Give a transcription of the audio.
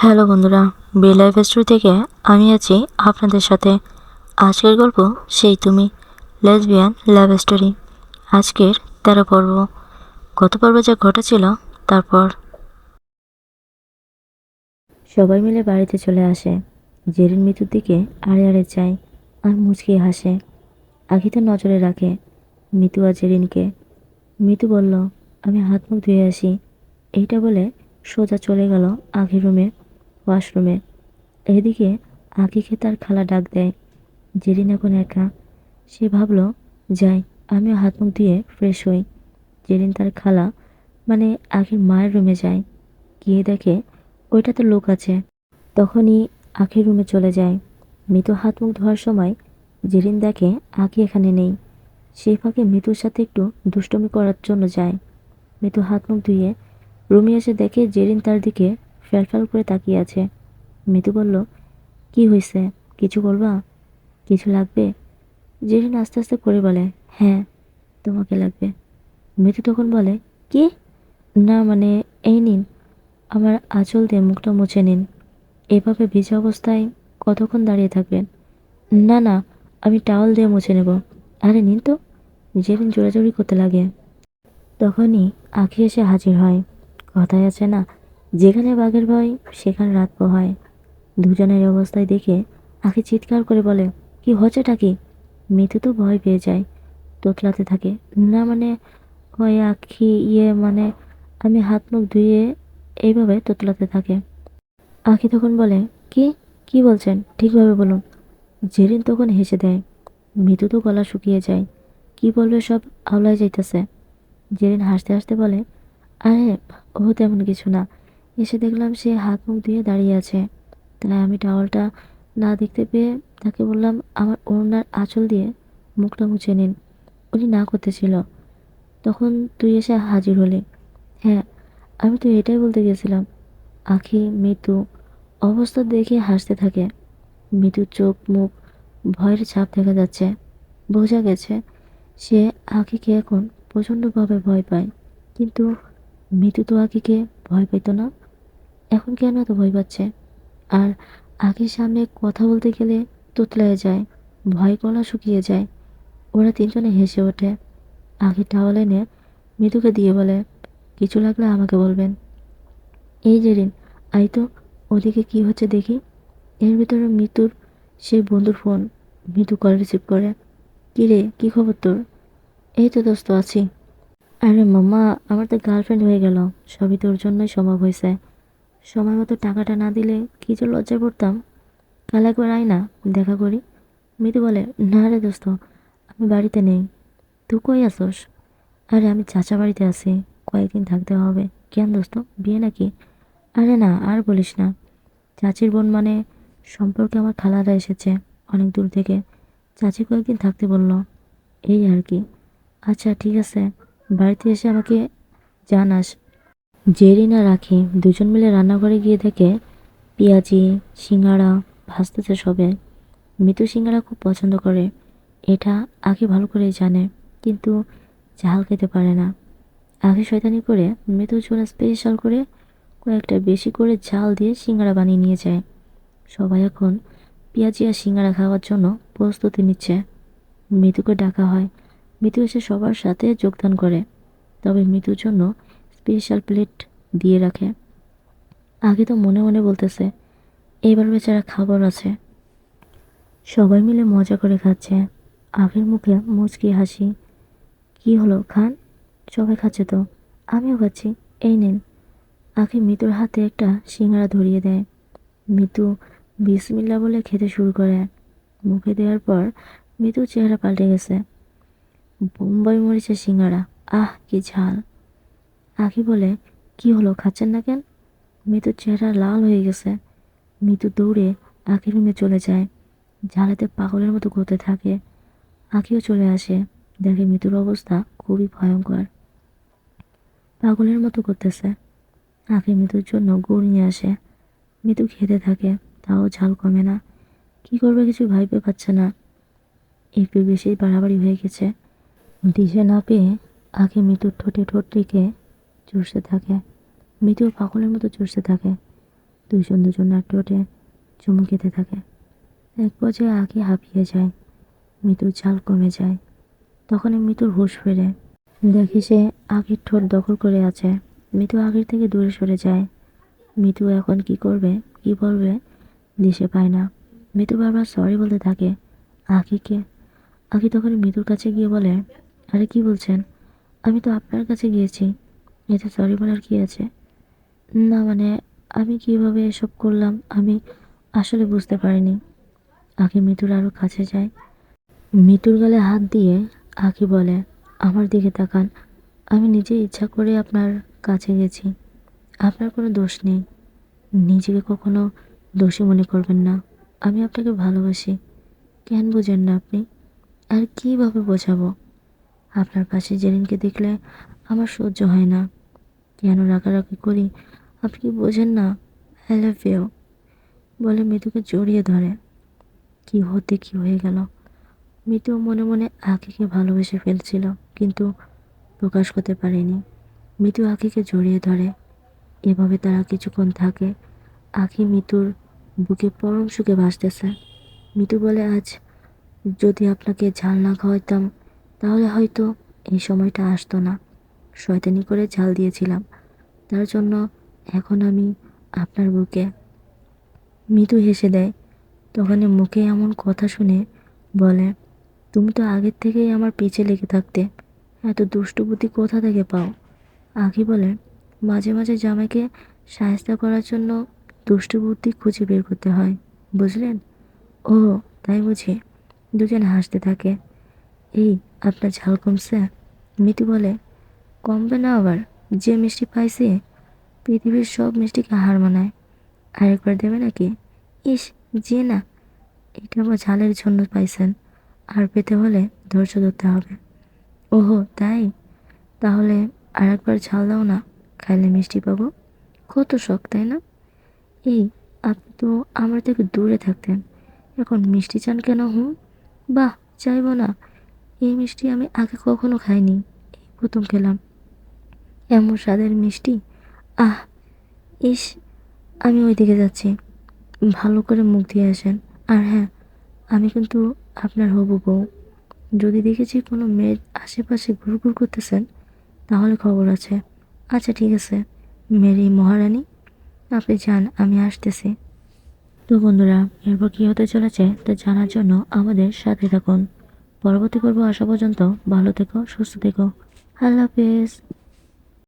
Hello বন্ধুরা, বে life story থেকে আমি আছি আপনাদের সাথে। আজকের গল্প সেই তুমি, লেসবিয়ান লাভ স্টোরি। আজকের তেরো পর্ব। গত পর্বে যা ঘটেছিল, তারপর। সবাই মিলে বাড়িতে চলে আসে। জেরিন মৃত্যুর দিকে আড়ে আড়ে চায় আর মুচকি হাসে। আখিতে নজরে রাখে মিতু আর জেরিনকে। মিতু বলল, আমি হাত মুখ ধুয়ে আসি। এইটা বলে সোজা চলে গেল আখির রুমে। ওয়াশরুমে। এদিকে আখিকে তার খালা ডাক দেয়। জেরিন এখন একা। সে ভাবলো, যাই, আমিও হাত মুখ দিয়ে ফ্রেশ হই। জেরিন তার খালা মানে আখির মায়ের রুমে যায়। গিয়ে দেখে ওইটাতে লোক আছে। তখনই আখির রুমে চলে যায়। মৃত হাত মুখ ধোয়ার সময় জেরিন দেখে আখি এখানে নেই। সেই ফাঁকে মিতুর সাথে একটু দুষ্টমি করার জন্য যায়। মৃত হাত মুখ ধুয়ে রুমে এসে দেখে জেরিন তার দিকে ফ্যালফ্যাল করে তাকিয়ে আছে। মিতু বলল, কি হয়েছে? কিছু বলবা? কিছু লাগবে? জেরিন আস্তে আস্তে করে বলে হ্যাঁ তোমাকে লাগবে। মিতু তখন বলে, কি? না মানে এই নিন। আমার আঁচল দিয়ে মুখটা মুছে নিন। এভাবে ভিজা অবস্থায় কতক্ষণ দাঁড়িয়ে থাকবেন? না না, আমি টাওয়াল দিয়ে মুছে নেব। আরে, নিন তো। জেরিন জোরাজোরি করতে লাগে। তখনই আখি এসে হাজির হয়। কথায় আছে না যেখানে বাঘের ভয়, সেখানে রাত পোহায়। দুজনের অবস্থায় দেখে আখি চিৎকার করে বলে, কি হচ্ছেটা কি মিতু তো ভয় পেয়ে যায়, তোতলাতে থাকে। না মানে ওই আখি ইয়ে মানে আমি হাত মুখ ধুয়ে এইভাবে তোতলাতে থাকে। আখি তখন বলে, কি? কি বলছেন? ঠিকভাবে বলুন। জেরিন তখন হেসে দেয়। মিতু তো গলা শুকিয়ে যায়। কি বলবে সব? আওলায় যাইতেছে। জেরিন হাসতে হাসতে বলে, আরে, ও তেমন কিছু না। এসে দেখলাম সে হাত মুখ দিয়ে দাঁড়িয়ে আছে। তাই আমি টাওয়ালটা না দেখতে পেয়ে তাকে বললাম, আমার ওড়নার আঁচল দিয়ে মুখটা মুছে নিন। উনি না করতেছিল তখন তুই এসে হাজির হলি। হ্যাঁ আমি তো এটাই বলতে গেছিলাম। আখি, মৃত্যু, অবস্থা দেখে হাসতে থাকে। মৃত্যুর চোখ, মুখ, ভয়ের ছাপ দেখা যাচ্ছে। বোঝা গেছে সে আখিকে এখন প্রচণ্ডভাবে ভয় পায়। কিন্তু মৃত্যু তো আখিকে ভয় পেত না। এখন কেন এত ভয় পাচ্ছে? আর আখির সামনে কথা বলতে গেলে তোতলায় যায়, ভয় গলা শুকিয়ে যায়। ওরা তিনজনে হেসে ওঠে। আগে টাওয়াল এনে মৃদুকে দিয়ে বলে, কিছু লাগলে আমাকে বলবেন। এই যে রিন, আই তো, ওদিকে কি হচ্ছে দেখি? এর ভিতরে মৃত্যুর সেই বন্ধুর ফোন, মৃদু কল রিসিভ করে। কী রে, কী খবর তোর? এই তো দোস্ত, আছি। আরে মাম্মা আমার তো গার্লফ্রেন্ড হয়ে গেল। সবই তোর জন্যই সম্ভব হয়েছে। সময় মতো টাকাটা না দিলে কী যে লজ্জায় পড়তাম। কাল একবার আয় না দেখা করি। মিতু বলে, না রে দোস্ত, আমি বাড়িতে নেই। তুই কই আসোস আরে, আমি চাচা বাড়িতে আছি। কয়েকদিন থাকতে হবে। কেন দোস্ত, বিয়ে নাকি? আরে না, আর বলিস না। চাচির বোন মানে সম্পর্কে আমার খালারা এসেছে অনেক দূর থেকে। চাচি কয়েকদিন থাকতে বলল, এই আর কি। আচ্ছা ঠিক আছে। বাড়িতে এসে আমাকে জানাস জেরি না রাখি, দুজন মিলে রান্নাঘরে গিয়ে দেখে পেঁয়াজি সিঙ্গাড়া ভাজতেছে সবে। মিতু সিঙ্গাড়া খুব পছন্দ করে। এটা আগে ভালো করেই জানে, কিন্তু ঝাল খেতে পারে না। আগে শয়তানি করে মৃত্যুর জন্য স্পেশাল করে কয়েকটা বেশি করে ঝাল দিয়ে সিঙ্গাড়া বানিয়ে নিয়ে যায়। সবাই এখন পেঁয়াজি আর সিঙ্গাড়া খাওয়ার জন্য প্রস্তুতি নিচ্ছে। মৃতুকে ডাকা হয়। মৃত্যু এসে সবার সাথে যোগদান করে। তবে মৃত্যুর জন্য স্পেশাল প্লেট দিয়ে রাখে। আগে তো মনে মনে বলতেছে এইবার বেচারা খাবার আছে। সবাই মিলে মজা করে খাচ্ছে। আগের মুখে মুচকি হাসি। কি হলো, খান? সবাই খাচ্ছে তো? আমিও খাচ্ছি। এই নিন। আগে মৃতুর হাতে একটা সিঙ্গারা ধরিয়ে দেয়। মৃত্যু বিসমিল্লা বলে খেতে শুরু করে। মুখে দেওয়ার পর মৃত্যুর চেহারা পাল্টে গেছে। বোম্বাই মরিচের সিঙ্গারা। আহ, কি ঝাল। আখি বলে, কি হলো, খাচ্ছেন না কেন? মৃত্যুর চেহারা লাল হয়ে গেছে। মৃত্যু দৌড়ে আখির রুমে চলে যায়, ঝালেতে পাগলের মতো ঘুরতে থাকে। আখিও চলে আসে, দেখে মৃত্যুর অবস্থা খুবই ভয়ঙ্কর। পাগলের মতো করতেছে। আখি মৃত্যুর জন্য গুড় নিয়ে আসে। মৃত্যু খেতে থাকে, তাও ঝাল কমে না। কি করবে কিছু ভাইবে পাচ্ছে না? একটু বেশি বাড়াবাড়ি হয়ে গেছে। দিশে না পেয়ে আগে মৃত্যুর ঠোঁটে ঠোঁট চুষতে থাকে। মৃত্যু পাগলের মতো চুষতে থাকে। দুজন দুজনের ঠোঁটে চুমু খেতে থাকে। এক পর্যায়ে আগে হাঁপিয়ে যায়। মৃত্যুর ঝাল কমে যায়। তখনই মৃত্যুর হুঁশ ফেরে। দেখে সে আগের ঠোঁট দখল করে আছে। মৃত্যু আগের থেকে দূরে সরে যায়। মৃত্যু এখন কি করবে, কি বলবে, দিশে পায় না। মৃত্যু বারবার সরি বলতে থাকে। আখিকে আখি তখন মৃত্যুর কাছে গিয়ে বলে, আরে কি বলছেন? আমি তো আপনার কাছে গিয়েছি। এতে সরি বলার কি আছে? না মানে আমি কীভাবে এসব করলাম আমি আসলে বুঝতে পারিনি। আখি মৃত্যুর আরও কাছে যায় মৃত্যুর গালে হাত দিয়ে আখি বলে, আমার দিকে তাকান। আমি নিজে ইচ্ছা করে আপনার কাছে গেছি। আপনার কোনো দোষ নেই। নিজেকে কখনো দোষী মনে করবেন না। আমি আপনাকে ভালোবাসি। কেন বোঝেন না আপনি? আর কীভাবে বোঝাবো? আপনার পাশে জেরিনকে দেখলে আমার সহ্য হয় না। কেন রাগারাগি করি? আপনি কি বোঝেন না? আই লাভ বলে মৃদুকে জড়িয়ে ধরে। কি হতে কি হয়ে গেল? মৃত্যু মনে মনে আখিকে ভালোবেসে ফেলছিল, কিন্তু প্রকাশ করতে পারেনি। মৃতু আখিকে জড়িয়ে ধরে। এভাবে তারা কিছুক্ষণ থাকে। আখি মৃত্যুর বুকে পরম সুখে ভাসতেছে। মৃত্যু বলে, আজ যদি আপনাকে ঝাল না খাওয়াইতাম, তাহলে হয়তো এই সময়টা আসতো না। শয়তানি করে ঝাল দিয়েছিলাম। তার জন্য এখন আমি আপনার বুকে মৃদু হেসে দেয়। তখনই মুখে এমন কথা শুনে বলে, তুমি তো আগের থেকেই আমার পিছে লেগে থাকতে। এত দুষ্টু বুদ্ধি কোথা থেকে পাও? আখি বলে, মাঝে মাঝে জামাইকে সাহায্য করার জন্য দুষ্টু বুদ্ধি খুঁজে বের করতে হয়, বুঝলেন? ও, তাই বুঝি। দুজন হাসতে থাকে। এই, আপনার ঝাল কমছে? মিতু বলে কমবে না আবার? যে মিষ্টি পাইছি, পৃথিবীর সব মিষ্টিকে হার মানায়। আরেকবার দেবে নাকি? ইস, যে না। এটা আবার ঝালের জন্য পাইছেন। আর পেতে হলে ধৈর্য ধরতে হবে। ওহো, তাই? তাহলে আর একবার ঝাল দাও না, খাইলে মিষ্টি পাবো? কত শখ, তাই না? এই, আপনি তো আমার থেকে দূরে থাকতেন। এখন মিষ্টি চান কেন হুম বাহ, চাইব না। এই মিষ্টি আমি আগে কখনো খাইনি। এই প্রথম খেলাম। এমন স্বাদের মিষ্টি। আহ, ইস, আমি ওই দিকে যাচ্ছি। ভালো করে মুখ দিয়ে আসেন। আর হ্যাঁ আমি কিন্তু আপনার হবু বউ। যদি দেখেছি কোনো মেয়ে আশেপাশে ঘুরঘুর করতেছেন, তাহলে খবর আছে। আচ্ছা ঠিক আছে। মেরি মহারানী, আপনি যান, আমি আসতেছি। তো বন্ধুরা, এরপর কী হতে চলেছে তা জানার জন্য আমাদের সাথে থাকুন। পরবর্তী পর্ব আসা পর্যন্ত ভালো থেকো, সুস্থ থেকো। আল্লাহ হাফেজ।